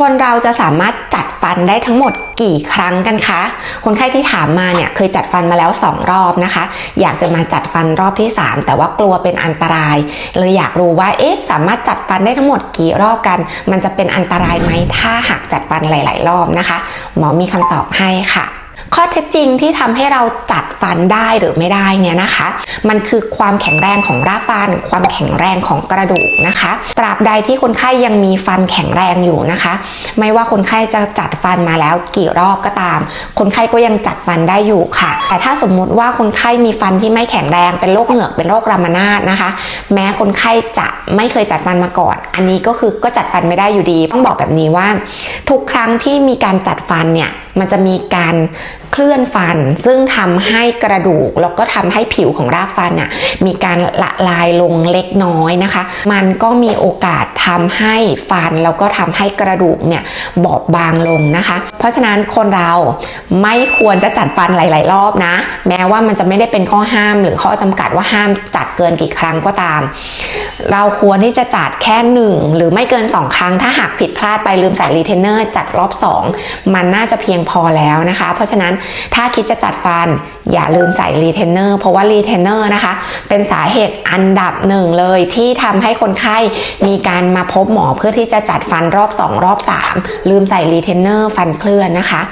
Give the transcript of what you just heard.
คนเราจะสามารถจัดฟันได้ทั้งหมดกี่ครั้งกันคะ คนไข้ที่ถามมาเนี่ยเคยจัดฟันมาแล้ว 2 รอบนะคะ อยากจะมาจัดฟันรอบที่ 3 แต่ว่ากลัวเป็นอันตราย เลยอยากรู้ว่าเอ๊ะสามารถจัดฟันได้ทั้งหมดกี่รอบกัน มันจะเป็นอันตรายไหมถ้าหากจัดฟันหลาย ๆ รอบนะคะ หมอมีคำตอบให้ค่ะ ข้อเท็จจริงที่ทำให้เราจัดฟันได้หรือไม่ได้เนี่ยนะคะ มันคือความแข็งแรงของรากฟัน ความแข็งแรงของกระดูกนะคะ ตราบใดที่คนไข้ยังมีฟันแข็งแรงอยู่นะคะ ไม่ว่าคนไข้จะจัดฟันมาแล้วกี่รอบก็ตาม คนไข้ก็ยังจัดฟันได้อยู่ค่ะ แต่ถ้าสมมุติว่าคนไข้มีฟันที่ไม่แข็งแรงเป็นโรคเหงือกเป็นโรครามานาดนะคะ แม้คนไข้จะไม่เคยจัดฟันมาก่อน อันนี้ก็คือก็จัดฟันไม่ได้อยู่ดี ต้องบอกแบบนี้ว่า ทุกครั้งที่มีการจัดฟันเนี่ยมันจะมีการเคลื่อนฟัน ซึ่งทำให้กระดูกแล้วก็ทำให้ผิวของรากฟันน่ะมีการละลายลงเล็กน้อยนะคะ มันก็มีโอกาสทำให้ฟันแล้วก็ทำให้กระดูกเนี่ยบอบบางลงนะคะ เพราะฉะนั้นคนเราไม่ควรจะจัดฟันหลาย ๆ รอบนะ แม้ว่ามันจะไม่ได้เป็นข้อห้ามหรือข้อจำกัดว่าห้ามจัดเกินกี่ครั้งก็ตาม เราควรที่จะจัดแค่หนึ่งหรือไม่เกิน 2 ครั้ง ถ้าหากผิดพลาดไปลืมใส่รีเทนเนอร์จัดรอบ 2 มันน่าจะเพียงพอแล้วนะคะ เพราะฉะนั้นถ้าคิดจะจัดฟัน อย่าลืมใส่รีเทนเนอร์เพราะว่ารีเทนเนอร์นะคะ เป็นสาเหตุอันดับหนึ่งเลยที่ทำให้คนไข้มีการมาพบหมอเพื่อที่จะจัดฟันรอบ 2 รอบ 3 ลืมใส่รีเทนเนอร์ฟันเคลื่อนนะคะ